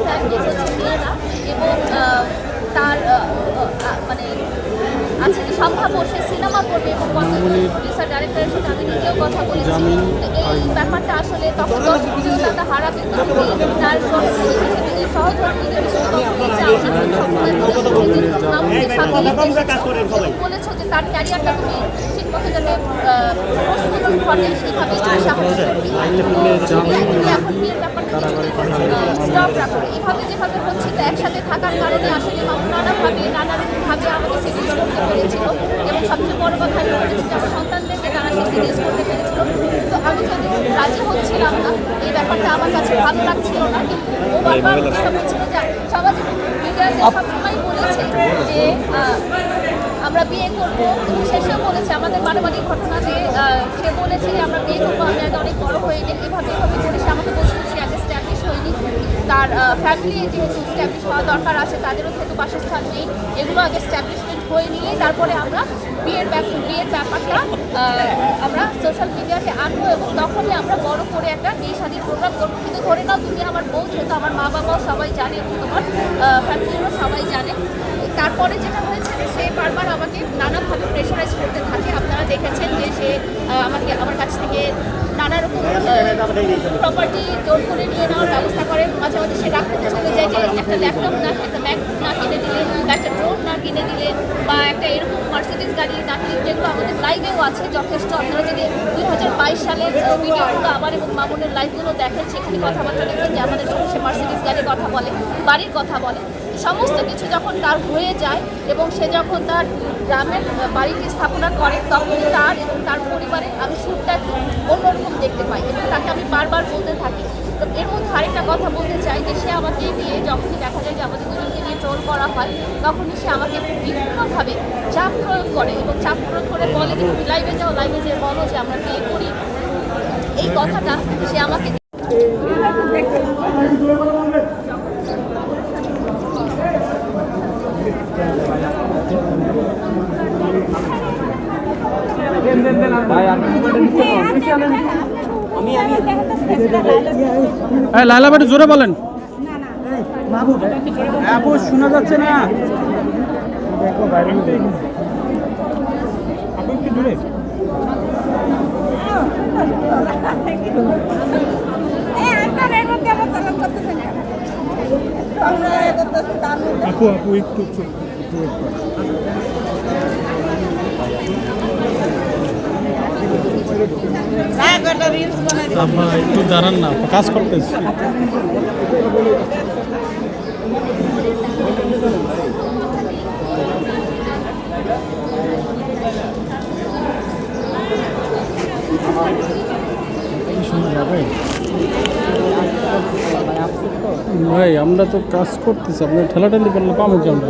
Family হচ্ছে মেয়েরা এবং তার মানে আছে যে সম্ভাব্য সে সিনেমা করবে এবং প্রডিউসার ডাইরেক্টরের সাথে আমি নিজেও কথা বলেছি তো এই ব্যাপারটা আসলে তখন জনপ্রিয়তা হারাবে তার সহধর্মী সহধর্মী বলেছ যে তার ক্যারিয়ারটা তুমি ঠিক যাতে প্রস্ফুটন ঘটে সেইভাবে সাহায্য করবে এখন বিয়ের ব্যাপারটা স্টপ রাখো এইভাবে যেভাবে হচ্ছে তো একসাথে থাকার কারণে আসলে নানাভাবে নানা রকমভাবে আমাকে সিরিয়াস করতে পেরেছিল। এবং সবচেয়ে বড় কথা আমি বলেছি যে আমার সন্তানদেরকে তারা সে সিরিয়াস করতে পেরেছিল। তো আমি যদি রাজি হচ্ছিলাম না এই ব্যাপারটা আমার কাছে ভালো লাগছিল না কিন্তু ও বারবার বলছিল যে সমাজ মিডিয়াতে সবসময় বলেছে যে বিয়ে করব। এবং শেষেও বলেছে। আমাদের মারামারি ঘটনাতে আহ, সে বলেছে যে আমরা বিয়ে করব। আমি আগে অনেক বড় হয়ে নিই এভাবে এভাবে করে সে আমাকে বলছিল সে আগে স্ট্যাবলিশ হয়নি। তার ফ্যামিলি যেহেতু স্ট্যাবলিশ হওয়া দরকার আছে তাদেরও যেহেতু বাসস্থান নেই এগুলো আগে স্ট্যাবলিশমেন্ট হয়ে নিয়ে তারপরে আমরা বিয়ের বিয়ের ব্যাপারটা আমরা সোশ্যাল মিডিয়াতে আনব এবং তখনই আমরা বড় করে একটা বিয়ে শাদির প্রোগ্রাম করব। কিন্তু ধরে নাও তুমি আমার বউ যেহেতু আমার মা বাবাও সবাই জানে এবং তোমার ফ্যামিলিরও সবাই জানে। তারপরে যেটা হয়েছে যে সে বারবার আমাকে নানাভাবে প্রেশারাইজ করতে থাকে। আপনারা দেখেছেন যে সে আমাকে আমার কাছ থেকে নানা রকম প্রপার্টি জোর করে নিয়ে নেওয়ার ব্যবস্থা করে। মাঝে মাঝে সে করতে চলে যায় যে একটা ল্যাপটপ না একটা ম্যাক না কিনে দিলে বা একটা ড্রোন না কিনে দিলে বা একটা এরকম মার্সিডিজ গাড়ি না কিনে যেগুলো আমাদের লাইভেও আছে যথেষ্ট। আপনারা যদি দুই হাজার বাইশ আহ, ভিডিওগুলো আমার এবং মামুনের লাইভগুলো দেখেন সেখানে কথাবার্তা দেখবেন যে আমাদের সঙ্গে সে মার্সিডিজ গাড়ির কথা বলে বাড়ির কথা বলে। সমস্ত কিছু যখন তার হয়ে যায় এবং সে যখন তার গ্রামের বাড়িটি স্থাপনা করে তখনই তার এবং তার পরিবারের আমি সুরটা একটু অন্যরকম দেখতে পাই এবং তাকে আমি বারবার বলতে থাকি। তো এর মধ্যে আরেকটা কথা বলতে চাই যে, সে আমাকে দিয়ে যখনই দেখা যায় যে আমাদের দুজনকে নিয়ে ট্রোল করা হয়, তখনই সে আমাকে বিভিন্নভাবে চাপ প্রয়োগ করে এবং চাপ প্রয়োগ করে বলে যে, তুমি লাইভে যাও লাইভে যেয়ে বলো যে, আমরা বিয়ে করি? এই কথাটা সে আমাকে লালা বাড়ি জোরে বলেন। আপু শোনা যাচ্ছে না। আপু আপু একটু একটু করো। একটু দাঁড়ান না কাজ করতেছি। ভাই আমরা তো কাজ করতেছি আপনার ঠেলাঠালি করলে পাবো কি আমরা।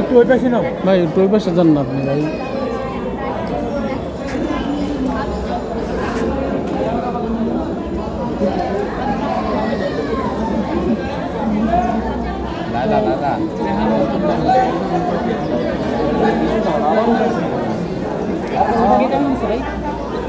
একটু ওই পাশে নাও। ভাই একটু ওই পাশে যান না আপনি ভাই।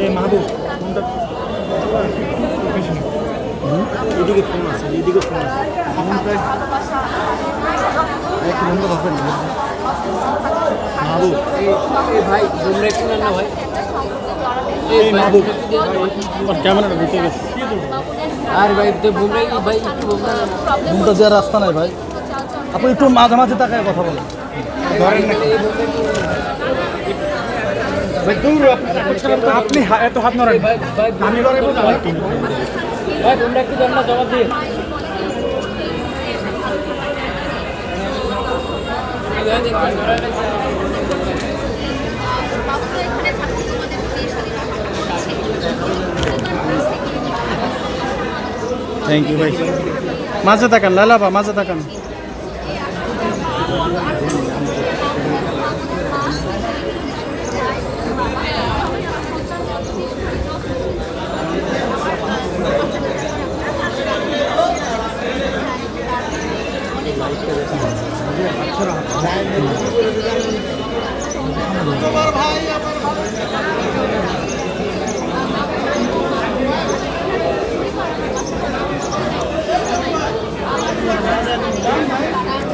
এই মাহবুব ফোনটা এদিকে ফোন আছে এদিকে ফোন আছে ফোনটা একটু বন্ধ করবেন মাহবুব ভাই তোমরা একটু না ভাই। এই মাহবুব। আর ক্যামেরাটা ঢুকে গেছে। আর ভাই তো বুমরা কি ভাই বুমরা ঘুমটা দেওয়ার রাস্তা নাই ভাই। আপনি একটু মাঝামাঝি তাকায় কথা বলেন। আপনি- এত হাত নড়েন। আমি জবাব দিয়ে। থ্যাংক ইউ ভাই মাঝে তাকান লালাবা মাঝে তাকান।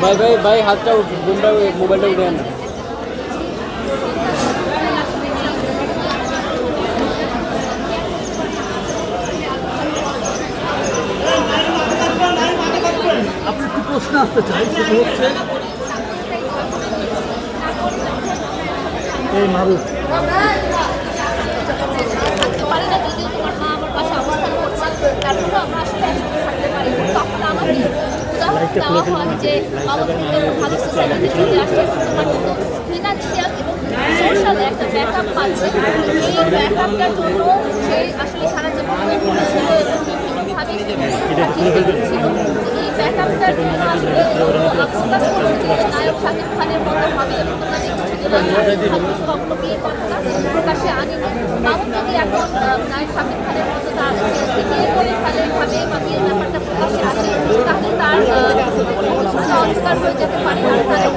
ভাই ভাই ভাই, হাতটা বুমটা মোবাইলটা উঠে আন। আপনি একটু প্রশ্ন আসতে চাই, সেটা হচ্ছে এই মারুফ থাকতে পারি না যদিও তোমার মা আমার পাশে অবস্থান করছে তারপরেও আমরা আসলে একসাথে থাকতে পারি না। তখন আমাদের উদাহরণ দেওয়া হয় যে বাবা তুমি একটা ভালো সোসাইটিতে চলে আসছে কিন্তু ফিনান্সিয়াল এবং সোশ্যাল একটা ব্যাকআপ পাচ্ছে এই ব্যাকআপটার জন্য সে আসলে সারা জীবন wait করেছিল এবং বিভিন্নভাবে এই ব্যাকআপটার জন্য আসলে করছে নায়ক শাকিব খানের মতো হবে। এবং তোমাদের আনি মামুন যদি এখন নায়ক শাকিব খানের মতো তার বিয়ে করে ফেলে ভাবে বা বিয়ের ব্যাপারটা প্রকাশ্যে আসে তাহলে তার আহ, হয়ে যেতে পারে। আর